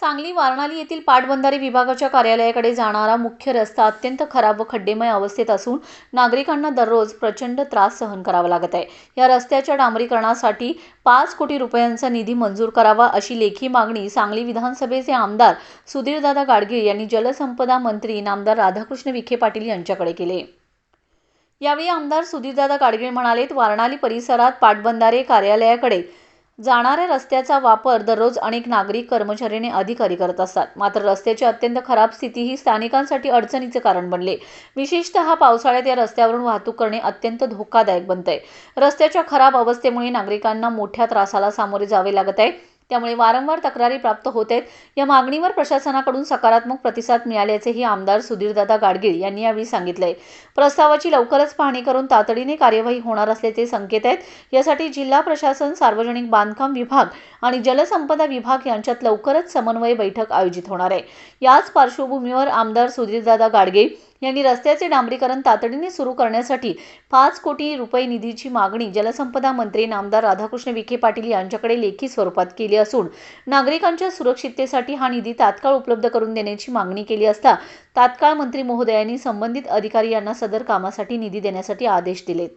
सांगली वारणाली येथील पाटबंधारे विभागाच्या कार्यालयाकडे जाणारा मुख्य रस्ता अत्यंत खराब व खड्डेमय अवस्थेत असून नागरिकांना दररोज प्रचंड त्रास सहन करावा लागत आहे. या रस्त्याच्या डांबरीकरणासाठी पाच कोटी रुपयांचा निधी मंजूर करावा अशी लेखी मागणी सांगली विधानसभेचे आमदार सुधीरदादा गाडगीळ यांनी जलसंपदा मंत्री नामदार राधाकृष्ण विखे पाटील यांच्याकडे केले. यावेळी आमदार सुधीरदादा गाडगीळ म्हणालेत वारणाली परिसरात पाटबंधारे कार्यालयाकडे जाणाऱ्या रस्त्याचा वापर दररोज अनेक नागरिक कर्मचारी आणि अधिकारी करत असतात. मात्र रस्त्याची अत्यंत खराब स्थिती ही स्थानिकांसाठी अडचणीचे कारण बनले. विशेषतः पावसाळ्यात या रस्त्यावरून वाहतूक करणे अत्यंत धोकादायक बनतंय. रस्त्याच्या खराब अवस्थेमुळे नागरिकांना मोठ्या त्रासाला सामोरे जावे लागत आहे. त्यामुळे वारंवार तक्रारी प्राप्त होत आहेत. या मागणीवर प्रशासनाकडून सकारात्मक प्रतिसाद मिळाल्याचेही आमदार सुधीरदादा गाडगीळ यांनी यावेळी सांगितले प्रस्तावाची लवकरच पाहणी करून तातडीने कार्यवाही होणार असल्याचे संकेत आहेत. यासाठी जिल्हा प्रशासन सार्वजनिक बांधकाम विभाग आणि जलसंपदा विभाग यांच्यात लवकरच समन्वय बैठक आयोजित होणार आहे. याच पार्श्वभूमीवर आमदार सुधीरदादा गाडगे यांनी रस्त्याचे डांबरीकरण तातडीने सुरू करण्यासाठी पाच कोटी रुपये निधीची मागणी जलसंपदा मंत्री नामदार राधाकृष्ण विखे पाटील यांच्याकडे लेखी स्वरूपात केली असून नागरिकांच्या सुरक्षिततेसाठी हा निधी तात्काळ उपलब्ध करून देण्याची मागणी केली असता तात्काळ मंत्री महोदयांनी संबंधित अधिकारी यांना सदर कामासाठी निधी देण्यासाठी आदेश दिलेत.